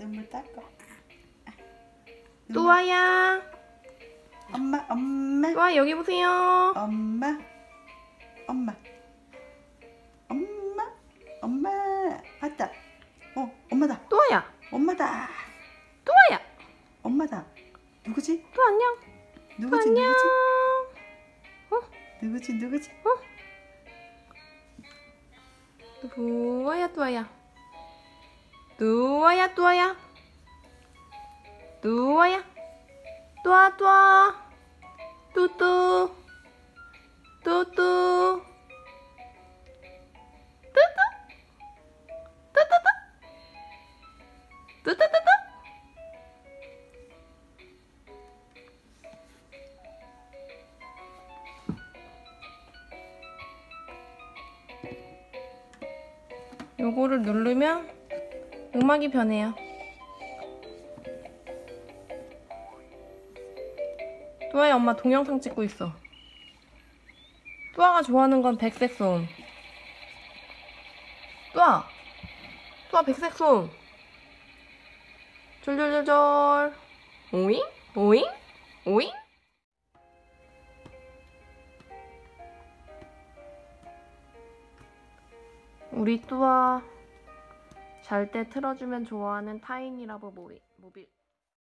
눈물 닦아. 또아야. 엄마, 엄마, 또아 여기 보세요. 엄마, 엄마, 엄마, 엄마. 봤다. 어, 엄마다. 또아야. 엄마다. 또아야. 엄마다. 누구지? 또 안녕. 누구지? 안녕. 누구지? 누구지? 누구지? 또아야 또아야. 또아야 또아야. 또아야. 또아 또아. 뚜뚜. 뚜뚜. 뚜뚜. 뚜뚜뚜. 뚜뚜뚜뚜. 요거를 누르면 음악이 변해요. 또아야 엄마 동영상 찍고 있어. 또아가 좋아하는 건 백색 소음. 또아, 또아 백색 소음. 졸졸졸졸. 오잉, 오잉, 오잉. 우리 또아 잘 때 틀어주면 좋아하는 모비, 모빌.